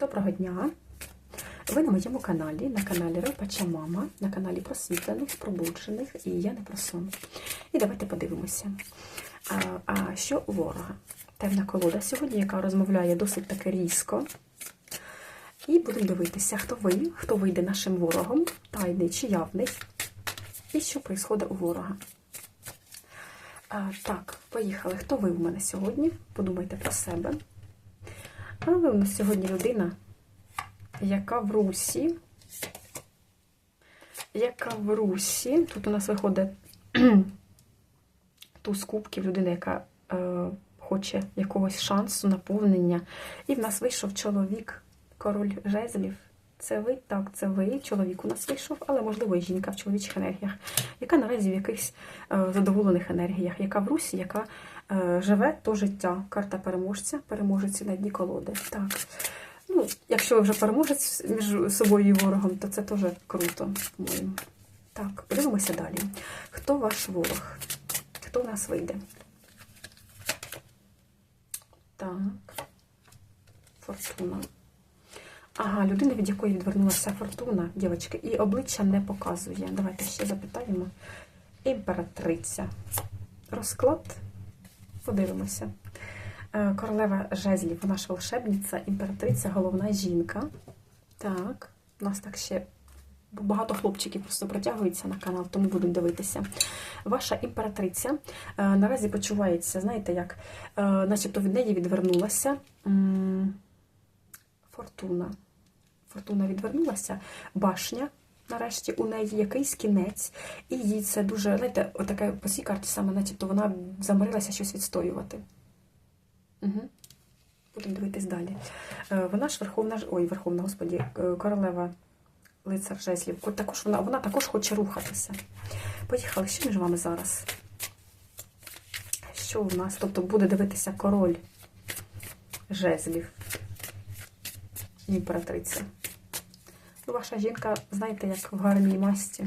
Доброго дня! Ви на моєму каналі, на каналі Ропача Мама, на каналі просвітлених, пробуджених і я не про сон. І давайте подивимося. А, а що у ворога? Темна колода сьогодні, яка розмовляє досить таки різко. І будемо дивитися, хто ви, хто вийде нашим ворогом, тайний чи явний, і що відбувається у ворога. А, так, поїхали. Хто ви в мене сьогодні? Подумайте про себе. А ви у нас сьогодні людина, яка в русі, яка в русі, тут у нас виходить туз кубків, людина, яка е, хоче якогось шансу, наповнення. І в нас вийшов чоловік, король жезлів. Це ви, так, це ви. Чоловік у нас вийшов, але, можливо, і жінка в чоловічих енергіях, яка наразі в якихось е, задоволених енергіях, яка в русі, яка живе то життя. Карта переможця, переможець на дні колоди. Так. Ну, якщо ви вже переможець між собою і ворогом, то це теж круто, по-моєму. Так, подивимося далі. Хто ваш ворог? Хто в нас вийде? Так. Фортуна. Ага, людина, від якої відвернулася фортуна, дівчатки, і обличчя не показує. Давайте ще запитаємо. Імператриця. Розклад. Подивимося. Е, Королева жезлів, ж волшебниця, імператриця, головна жінка. Так, у нас так ще багато хлопчиків просто протягується на канал, тому будемо дивитися. Ваша імператриця е, наразі почувається, знаєте, як, е, начебто від неї відвернулася фортуна. Фортуна відвернулася, башня. Нарешті у неї якийсь кінець, і їй це дуже, знаєте, отаке по цій карті саме, начебто вона замирилася щось відстоювати. Угу. Будемо дивитись далі. Е, Вона ж верховна ой, верховна, господі, е, королева лицар жезлів. От Також вона, вона також хоче рухатися. Поїхали, що між вами зараз? Що у нас? Тобто буде дивитися король жезлів. Імператриця. Ну, Ваша жінка, знаєте, як в гарній масті.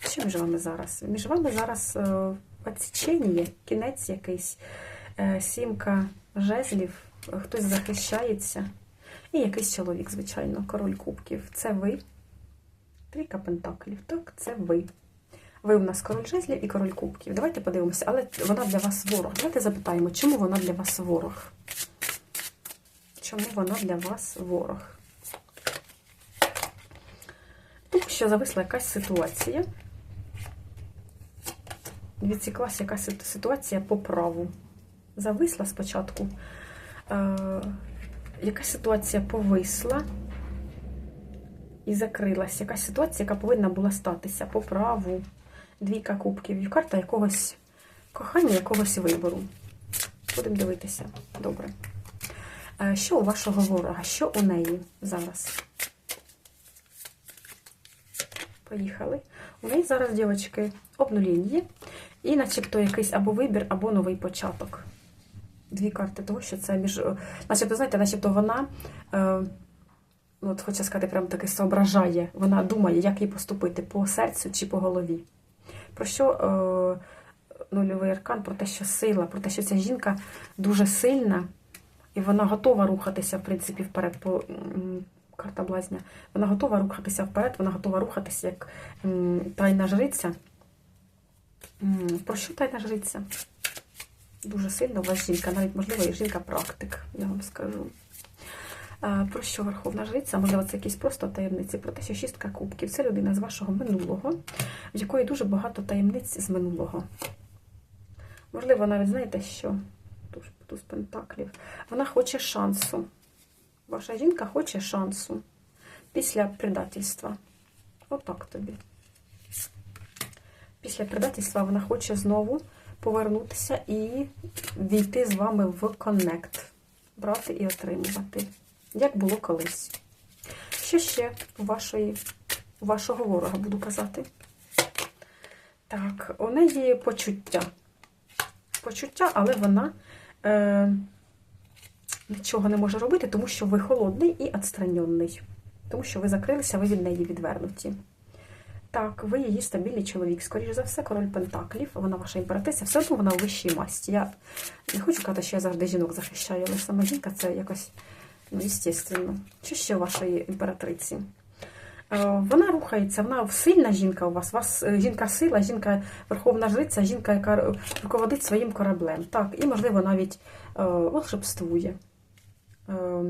Що між вами зараз? Між вами зараз е, відсічення, кінець якийсь, е, сімка жезлів, е, хтось захищається. І якийсь чоловік, звичайно, король кубків. Це ви. Трійка пентаклів. Так, це ви. Ви у нас король жезлів і король кубків. Давайте подивимося, але вона для вас ворог. Давайте запитаємо, чому вона для вас ворог? Чому вона для вас ворог? Тому що зависла якась ситуація. Відсіклася якась ситуація по праву. Зависла спочатку. Е, якась ситуація повисла і закрилась. Якась ситуація, яка повинна була статися по праву. Двійка кубків. І карта якогось кохання, якогось вибору. Будемо дивитися. Добре. Е, Що у вашого ворога? Що у неї зараз? Поїхали. У неї зараз, дівчатки, обнуління. І начебто якийсь або вибір, або новий початок. Дві карти того, що це між. Начебто, знаєте, начебто вона, е, ну, от хочу сказати, прям таки соображає. Вона думає, як їй поступити по серцю чи по голові. Про що е, нульовий аркан? Про те, що сила, про те, що ця жінка дуже сильна, і вона готова рухатися, в принципі, вперед. по Карта блазня. Вона готова рухатися вперед, вона готова рухатися як тайна жриця. Про що тайна жриця? Дуже сильно у вас жінка, навіть, можливо, і жінка-практик, я вам скажу. Про що Верховна Жриця? Можливо, це якісь просто таємниці. Про те, що шістка кубків це людина з вашого минулого, в якої дуже багато таємниць з минулого. Можливо, навіть знаєте, що туз пентаклів. Вона хоче шансу. Ваша жінка хоче шансу після предательства. Отак тобі. Після предательства вона хоче знову повернутися і війти з вами в коннект. Брати і отримувати. Як було колись. Що ще у вашої, у вашого ворога буду казати? Так, у неї почуття. Почуття, але вона е, нічого не може робити, тому що ви холодний і відстранений. Тому що ви закрилися, ви від неї відвернуті. Так, ви її стабільний чоловік. Скоріше за все, король Пентаклів, вона ваша імператриця, все одно вона у вищій масті. Я не хочу казати, що я завжди жінок захищаю, але сама жінка це якось Ну, естественно. Що ще вашої імператриці? Е, Вона рухається, вона сильна жінка у вас. У вас е, жінка сила, жінка верховна жриця, жінка, яка руководить своїм кораблем. Так, і, можливо, навіть е, волшебствує. Е,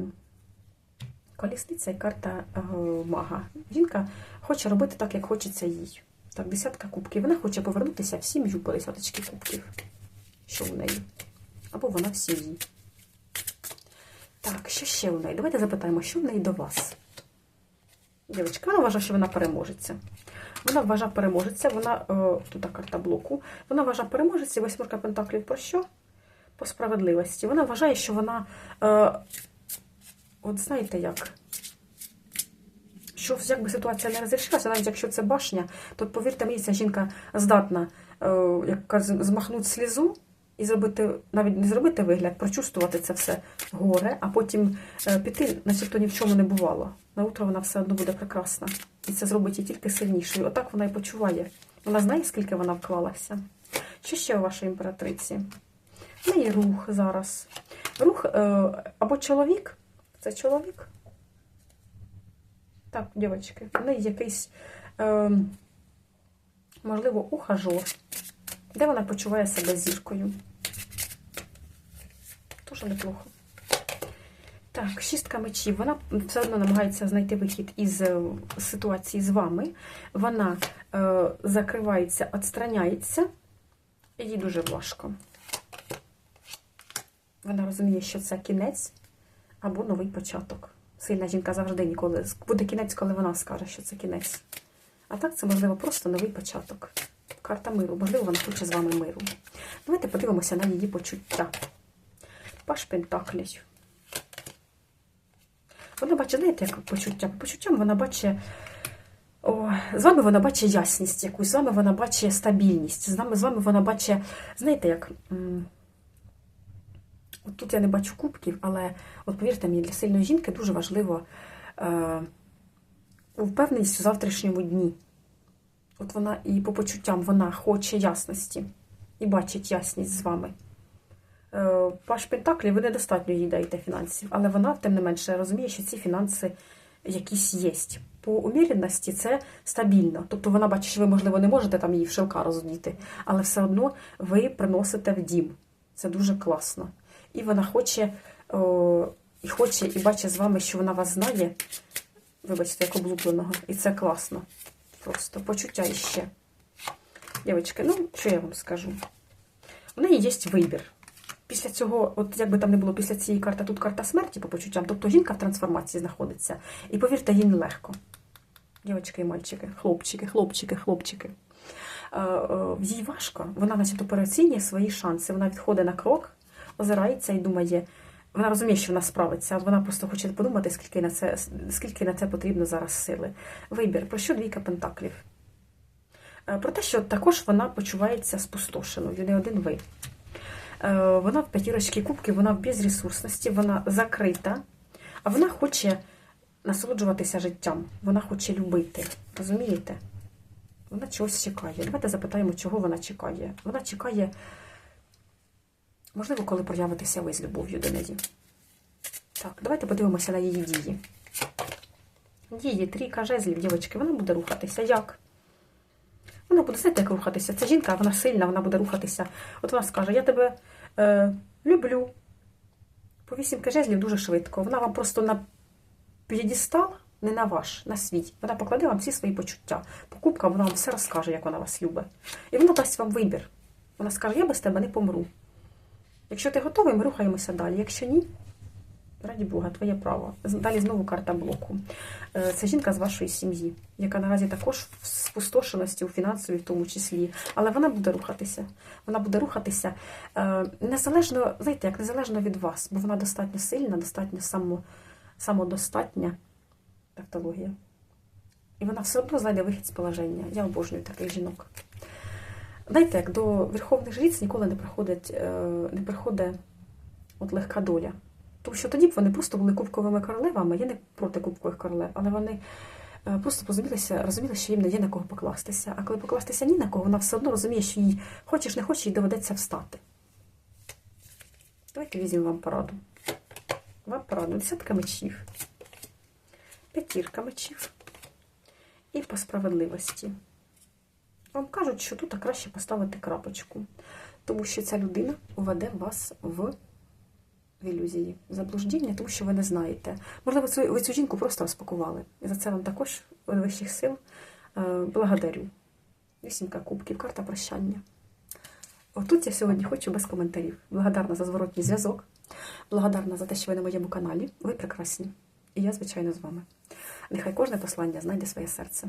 Колісниця і карта е, мага. Жінка хоче робити так, як хочеться їй. Так, десятка кубків. Вона хоче повернутися в сім'ю по десяточки кубків. Що в неї? Або вона в сім'ї. Так, що ще у неї? Давайте запитаємо, що в неї до вас? Дівчатка, вона вважає, що вона переможеться. Вона вважає переможеться, вона, е, тут карта блоку, вона вважає переможеться, восьмерка пентаклів про що? По справедливості. Вона вважає, що вона, е, от знаєте як, що як би ситуація не розрішилася, навіть якщо це башня, то повірте мені, ця жінка здатна е, як змахнути слізу і зробити, навіть не зробити вигляд, прочувствувати це все горе, а потім е, піти, начебто ні в чому не бувало. На утро вона все одно буде прекрасна. І це зробить її тільки сильнішою. Отак вона і почуває. Вона знає, скільки вона вклалася. Що ще у вашій імператриці? В неї рух зараз. Рух е, або чоловік, це чоловік. Так, дівчатки, в неї якийсь, е, можливо, ухажор, де вона почуває себе зіркою. Дуже неплохо. Так, шістка мечів. Вона все одно намагається знайти вихід із е, ситуації з вами. Вона закривається, відстраняється, і їй дуже важко. Вона розуміє, що це кінець або новий початок. Сильна жінка завжди ніколи буде кінець, коли вона скаже, що це кінець. А так це, можливо, просто новий початок. Карта миру. Можливо, вона хоче з вами миру. Давайте подивимося на її почуття. Паш Пентаклів. Вона бачить, знаєте, як почуття? По почуттям вона бачить. О, з вами вона бачить ясність якусь, з вами вона бачить стабільність, з вами, з вами вона бачить, знаєте, як. От тут я не бачу кубків, але от повірте мені, для сильної жінки дуже важливо е, впевненість у завтрашньому дні. От вона і по почуттям вона хоче ясності і бачить ясність з вами. Е, Паш Пентаклі, ви недостатньо їй даєте фінансів, але вона, тим не менше, розуміє, що ці фінанси якісь є. По уміряності це стабільно. Тобто вона бачить, що ви, можливо, не можете там її в шелка роздіти, але все одно ви приносите в дім. Це дуже класно. І вона хоче, о, і хоче, і бачить з вами, що вона вас знає. Вибачте, як облупленого. І це класно. Просто почуття іще. Дівчатки, ну, що я вам скажу? У неї є вибір. Після цього, от як би там не було, після цієї карти, тут карта смерті по почуттям, тобто жінка в трансформації знаходиться. І повірте, їй нелегко. Дівчатки і мальчики, хлопчики, хлопчики, хлопчики. Їй важко, вона начебто переоцінює свої шанси. Вона відходить на крок, озирається і думає, вона розуміє, що вона справиться, вона просто хоче подумати, скільки на це скільки на це потрібно зараз сили. Вибір, про що двійка пентаклів? Про те, що також вона почувається спустошеною, не один ви. Вона в п'ятірочці кубки, вона в безресурсності, вона закрита, а вона хоче насолоджуватися життям, вона хоче любити. Розумієте? Вона чогось чекає. Давайте запитаємо, чого вона чекає. Вона чекає. Можливо, коли проявитися ви з любов'ю до неї. Так, давайте подивимося на її дії. Дії, трійка жезлів, дівчатки, вона буде рухатися. Як? Вона буде, знаєте, як рухатися. Це жінка, вона сильна, вона буде рухатися. От вона скаже, я тебе е, люблю. По вісімка жезлів дуже швидко. Вона вам просто на п'єдістал, не на ваш, на свій. Вона покладе вам всі свої почуття. Покупка вона вам все розкаже, як вона вас любить. І вона дасть вам вибір. Вона скаже, я без тебе не помру. Якщо ти готовий, ми рухаємося далі. Якщо ні, раді Бога, твоє право. Далі знову карта блоку. Це жінка з вашої сім'ї, яка наразі також в спустошеності у фінансовій, в тому числі. Але вона буде рухатися. Вона буде рухатися незалежно, знаєте, як незалежно від вас, бо вона достатньо сильна, достатньо само, самодостатня тавтологія. І вона все одно знайде вихід з положення. Я обожнюю таких жінок. Знаєте, як до верховних жриць ніколи не приходить, не приходить от легка доля. Тому що тоді б вони просто були кубковими королевами, я не проти кубкових королев, але вони просто розумілися, розуміли, що їм не є на кого покластися. А коли покластися ні на кого, вона все одно розуміє, що їй хочеш, не хочеш, їй доведеться встати. Давайте візьмемо вам пораду. Вам порадує десятка мечів, п'ятірка мечів і по справедливості. Вам кажуть, що тут краще поставити крапочку, тому що ця людина введе вас в ілюзії, в заблуждіння, тому що ви не знаєте. Можливо, ви цю жінку просто розпакували. І за це вам також вищих сил е, благодарю. Вісімка кубків, карта прощання. Отут я сьогодні хочу без коментарів. Благодарна за зворотній зв'язок. Благодарна за те, що ви на моєму каналі. Ви прекрасні. І я, звичайно, з вами. Нехай кожне послання знайде своє серце.